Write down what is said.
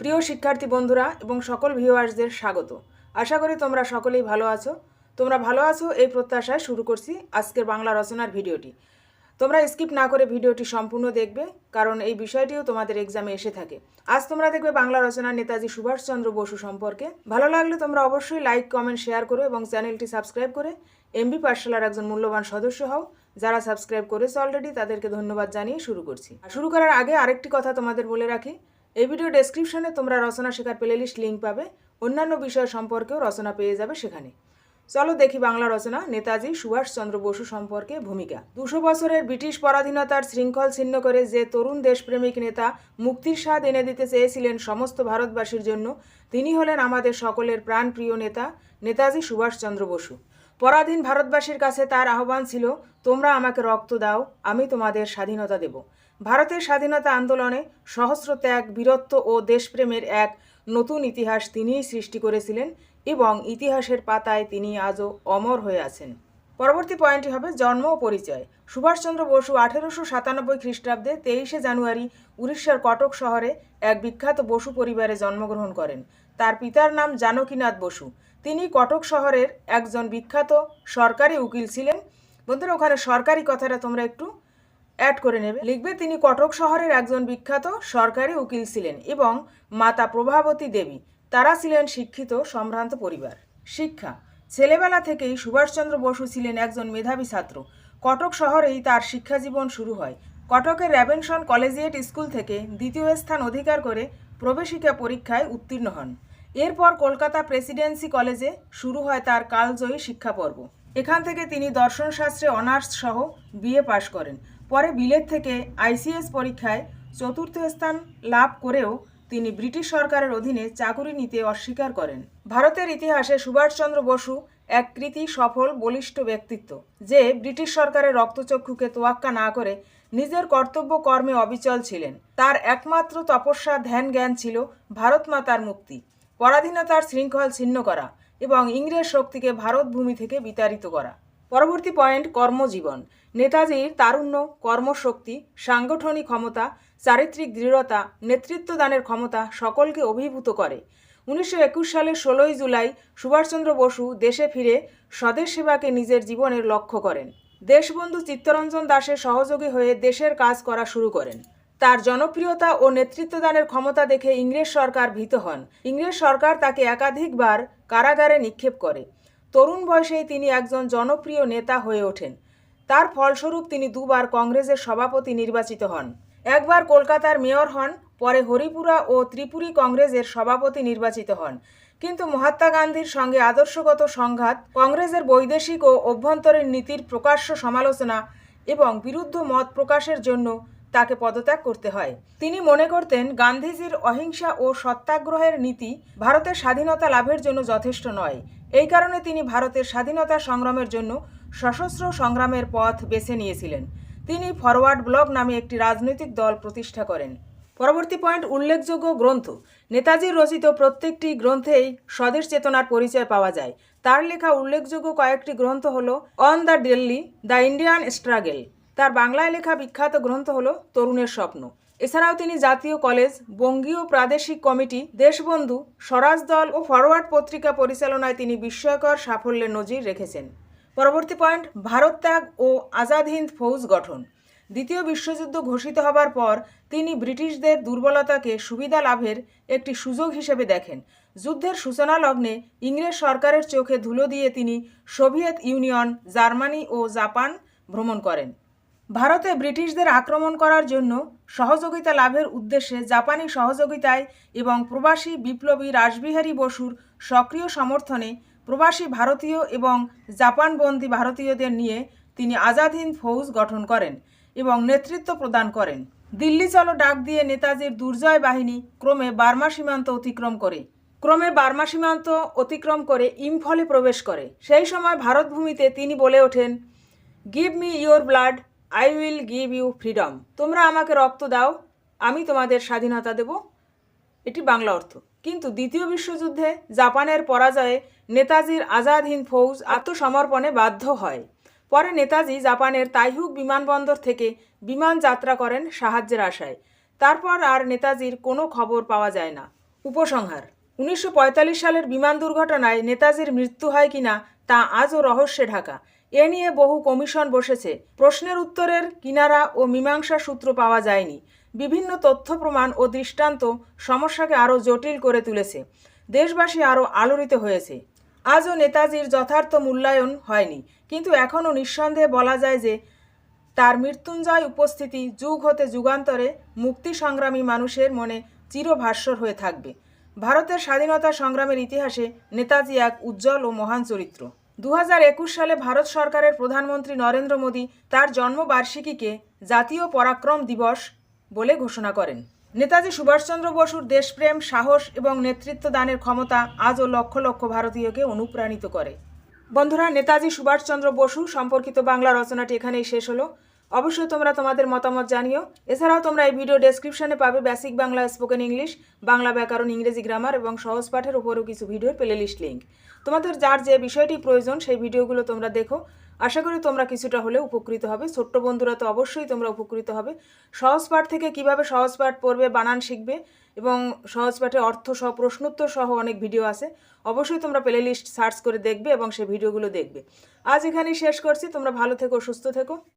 প্রিয় শিক্ষার্থী বন্ধুরা এবং সকল ভিউয়ার্সদের স্বাগত। আশা করি তোমরা সকলেই ভালো আছো। তোমরা ভালো আছো এই প্রত্যাশায় শুরু করছি আজকের বাংলা রচনার ভিডিওটি। তোমরা স্কিপ না করে ভিডিওটি সম্পূর্ণ দেখবে, কারণ এই বিষয়টিও তোমাদের এক্সামে এসে থাকে। আজ তোমরা দেখবে বাংলা রচনার নেতাজি সুভাষচন্দ্র বসু সম্পর্কে। ভালো লাগলে তোমরা অবশ্যই লাইক কমেন্ট শেয়ার করো এবং চ্যানেলটি সাবস্ক্রাইব করে এমবি পাঠশালার একজন মূল্যবান সদস্য হও, যারা সাবস্ক্রাইব করেছে অলরেডি তাদেরকে ধন্যবাদ জানিয়ে শুরু করছি। শুরু করার আগে আরেকটি কথা তোমাদের বলে রাখি। এই ভিডিও ডেসক্রিপশনে তোমরা রচনা শেখার প্লেলিস্ট লিঙ্ক পাবে। অন্যান্য বিষয় সম্পর্কেও রচনা পেয়ে যাবে সেখানে। চলো দেখি বাংলা রচনা, নেতাজি সুভাষচন্দ্র বসু সম্পর্কে ভূমিকা। দুশো বছরের ব্রিটিশ পরাধীনতার শৃঙ্খল ছিন্ন করে যে তরুণ দেশপ্রেমিক নেতা মুক্তির স্বাদ এনে দিতে চেয়েছিলেন সমস্ত ভারতবাসীর জন্য, তিনি হলেন আমাদের সকলের প্রাণপ্রিয় নেতা, নেতাজি সুভাষচন্দ্র বসু। পরাধীন ভারতবাসীর কাছে তার আহ্বান ছিল, তোমরা আমাকে রক্ত দাও, আমি তোমাদের স্বাধীনতা দেব। ভারতের স্বাধীনতা আন্দোলনে সহস্র ত্যাগ, বীরত্ব ও দেশপ্রেমের এক নতুন ইতিহাস তিনিই সৃষ্টি করেছিলেন এবং ইতিহাসের পাতায় তিনি আজও অমর হয়ে আছেন। পরবর্তী পয়েন্টটি হবে জন্ম ও পরিচয়। সুভাষচন্দ্র বসু আঠেরোশো সাতানব্বই খ্রিস্টাব্দে তেইশে জানুয়ারি উড়িষ্যার কটক শহরে এক বিখ্যাত বসু পরিবারে জন্মগ্রহণ করেন। তার পিতার নাম জানকীনাথ বসু। তিনি কটক শহরের একজন বিখ্যাত সরকারি উকিল ছিলেন। বন্ধুরা, ওখানে সরকারি কথাটা তোমরা একটু অ্যাড করে নেবে। লিখবে, তিনি কটক শহরের একজন বিখ্যাত সরকারি উকিল ছিলেন এবং মাতা প্রভাবতী দেবী। তারা ছিলেন শিক্ষিত, সম্ভ্রান্ত পরিবার। শিক্ষা, ছেলেবেলা থেকেই সুভাষচন্দ্র বসু ছিলেন একজন মেধাবী ছাত্র। কটক শহরেই তার শিক্ষাজীবন শুরু হয়। কটকের র্যাবেনশন কলেজিয়েট স্কুল থেকে দ্বিতীয় স্থান অধিকার করে প্রবেশিকা পরীক্ষায় উত্তীর্ণ হন। এরপর কলকাতা প্রেসিডেন্সি কলেজে শুরু হয় তার কালজয়ী শিক্ষা পর্ব এখান থেকে তিনি দর্শনশাস্ত্রে অনার্স সহ বিএ পাশ করেন। পরে বিলেত থেকে আইসিএস পরীক্ষায় চতুর্থ স্থান লাভ করেও তিনি ব্রিটিশ সরকারের অধীনে চাকুরি নিতে অস্বীকার করেন। ভারতের ইতিহাসে সুভাষচন্দ্র বসু এক কৃতি সফল বলিষ্ঠ ব্যক্তিত্ব, যে ব্রিটিশ সরকারের রক্তচক্ষুকে তোয়াক্কা না করে নিজের কর্তব্য কর্মে অবিচল ছিলেন। তার একমাত্র তপস্যা, ধ্যান জ্ঞান ছিল ভারত মাতার মুক্তি, পরাধীনতার শৃঙ্খল ছিন্ন করা এবং ইংরেজ শক্তিকে ভারত ভূমি থেকে বিতাড়িত করা। পরবর্তী পয়েন্ট, কর্মজীবন। নেতাজির তারুণ্য, কর্মশক্তি, সাংগঠনিক ক্ষমতা, চারিত্রিক দৃঢ়তা, নেতৃত্বদানের ক্ষমতা সকলকে অভিভূত করে। উনিশশো একুশ সালের ষোলোই জুলাই সুভাষচন্দ্র বসু দেশে ফিরে স্বদেশ সেবাকে নিজের জীবনের লক্ষ্য করেন। দেশবন্ধু চিত্তরঞ্জন দাসের সহযোগী হয়ে দেশের কাজ করা শুরু করেন। তার জনপ্রিয়তা ও নেতৃত্বদানের ক্ষমতা দেখে ইংরেজ সরকার ভীত হন। ইংরেজ সরকার তাকে একাধিকবার কারাগারে নিক্ষেপ করে। তরুণ বয়সেই তিনি একজন জনপ্রিয় নেতা হয়ে ওঠেন। তার ফলস্বরূপ তিনি দুবার কংগ্রেসের সভাপতি নির্বাচিত হন। একবার কলকাতার মেয়র হন, পরে হরিপুরা ও ত্রিপুরী কংগ্রেসের সভাপতি নির্বাচিত হন। কিন্তু মহাত্মা গান্ধীর সঙ্গে আদর্শগত সংঘাত, কংগ্রেসের বৈদেশিক ও অভ্যন্তরীণ নীতির প্রকাশ্য সমালোচনা এবং বিরুদ্ধ মত প্রকাশের জন্য তাকে পদত্যাগ করতে হয়। তিনি মনে করতেন, গান্ধীজির অহিংসা ও সত্যাগ্রহের নীতি ভারতের স্বাধীনতা লাভের জন্য যথেষ্ট নয়। এই কারণে তিনি ভারতের স্বাধীনতা সংগ্রামের জন্য সশস্ত্র সংগ্রামের পথ বেছে নিয়েছিলেন। তিনি ফরওয়ার্ড ব্লক নামে একটি রাজনৈতিক দল প্রতিষ্ঠা করেন। পরবর্তী পয়েন্ট উল্লেখযোগ্য গ্রন্থ। নেতাজির রচিত প্রত্যেকটি গ্রন্থেই স্বদেশ চেতনার পরিচয় পাওয়া যায়। তার লেখা উল্লেখযোগ্য কয়েকটি গ্রন্থ হল on the Delhi the Indian struggle তার বাংলায় লেখা বিখ্যাত গ্রন্থ হল তরুণের স্বপ্ন এছাড়াও তিনি জাতীয় কলেজ, বঙ্গীয় প্রাদেশিক কমিটি, দেশবন্ধু, স্বরাজ দল ও ফরওয়ার্ড পত্রিকা পরিচালনায় তিনি বিস্ময়কর সাফল্যের নজির রেখেছেন। পরবর্তী পয়েন্ট, ভারত ত্যাগ ও আজাদ হিন্দ ফৌজ গঠন। দ্বিতীয় বিশ্বযুদ্ধ ঘোষিত হবার পর তিনি ব্রিটিশদের দুর্বলতাকে সুবিধা লাভের একটি সুযোগ হিসেবে দেখেন। যুদ্ধের সূচনা লগ্নে ইংরেজ সরকারের চোখে ধুলো দিয়ে তিনি সোভিয়েত ইউনিয়ন, জার্মানি ও জাপান ভ্রমণ করেন। ভারতে ব্রিটিশদের আক্রমণ করার জন্য সহযোগিতা লাভের উদ্দেশ্যে জাপানি সহযোগিতায় এবং প্রবাসী বিপ্লবী রাসবিহারী বসুর সক্রিয় সমর্থনে প্রবাসী ভারতীয় এবং জাপানবন্দী ভারতীয়দের নিয়ে তিনি আজাদ হিন্দ ফৌজ গঠন করেন এবং নেতৃত্ব প্রদান করেন। দিল্লি চলো ডাক দিয়ে নেতাজির দুর্জয় বাহিনী ক্রমে বার্মা সীমান্ত অতিক্রম করে। ক্রমে বার্মা সীমান্ত অতিক্রম করে ইম্ফলে প্রবেশ করে। সেই সময় ভারতভূমিতে তিনি বলে ওঠেন give me your blood I will give you freedom তোমরা আমাকে রক্ত দাও, আমি তোমাদের স্বাধীনতা দেব। এটি বাংলা অর্থ। কিন্তু দ্বিতীয় বিশ্বযুদ্ধে জাপানের পরাজয়ে নেতাজির আজাদ হিন্দ ফৌজ আত্মসমর্পণে বাধ্য হয়। পরে নেতাজি জাপানের তাইহুক বিমানবন্দর থেকে বিমান যাত্রা করেন সাহায্যের আশায়। তারপর আর নেতাজির কোনো খবর পাওয়া যায় না। উপসংহার, উনিশশো পঁয়তাল্লিশ সালের বিমান দুর্ঘটনায় নেতাজির মৃত্যু হয় কিনা তা আজও রহস্যে ঢাকা। এ নিয়ে বহু কমিশন বসেছে। প্রশ্নের উত্তরের কিনারা ও মীমাংসা সূত্র পাওয়া যায়নি। বিভিন্ন তথ্য, প্রমাণ ও দৃষ্টান্ত সমস্যাকে আরও জটিল করে তুলেছে। দেশবাসী আরও আলোড়িত হয়েছে। আজও নেতাজির যথার্থ মূল্যায়ন হয়নি। কিন্তু এখনও নিঃসন্দেহে বলা যায় যে তার মৃত্যুঞ্জয় উপস্থিতি যুগ হতে যুগান্তরে মুক্তি সংগ্রামী মানুষের মনে চিরভাস্বর হয়ে থাকবে। ভারতের স্বাধীনতা সংগ্রামের ইতিহাসে নেতাজি এক উজ্জ্বল ও মহান চরিত্র। দু হাজার একুশ সালে ভারত সরকারের প্রধানমন্ত্রী নরেন্দ্র মোদী তার জন্মবার্ষিকীকে জাতীয় পরাক্রম দিবস বলে ঘোষণা করেন। নেতাজি সুভাষচন্দ্র বসুর দেশপ্রেম, সাহস এবং নেতৃত্ব দানের ক্ষমতা আজও লক্ষ লক্ষ ভারতীয়কে অনুপ্রাণিত করে। বন্ধুরা, নেতাজি সুভাষচন্দ্র বসু সম্পর্কিত বাংলা রচনাটি এখানেই শেষ হলো। অবশ্যই তোমরা তোমাদের মতামত জানিও। এছাড়াও তোমরা এই ভিডিও ডেসক্রিপশনে পাবে basic Bangla spoken English Bangla ব্যাকরণ ইংরেজি গ্রামার এবং সহজ পাঠের উপরও কিছু ভিডিওর প্লে লিস্ট লিঙ্ক তোমাদের যার যে বিষয়টি প্রয়োজন, সেই ভিডিওগুলো তোমরা দেখো। আশা করি তোমরা কিছুটা হলে উপকৃত হবে। ছোট্ট বন্ধুরা তো অবশ্যই তোমরা উপকৃত হবে। সহজ পাঠ থেকে কীভাবে সহজ পাঠ পড়বে, বানান শিখবে এবং সহজ পাঠে অর্থ সহ, প্রশ্নোত্তর সহ অনেক ভিডিও আছে। অবশ্যই তোমরা প্লে লিস্ট সার্চ করে দেখবে এবং সেই ভিডিওগুলো দেখবে। আজ এখানেই শেষ করছি। তোমরা ভালো থেকো, সুস্থ থেকো।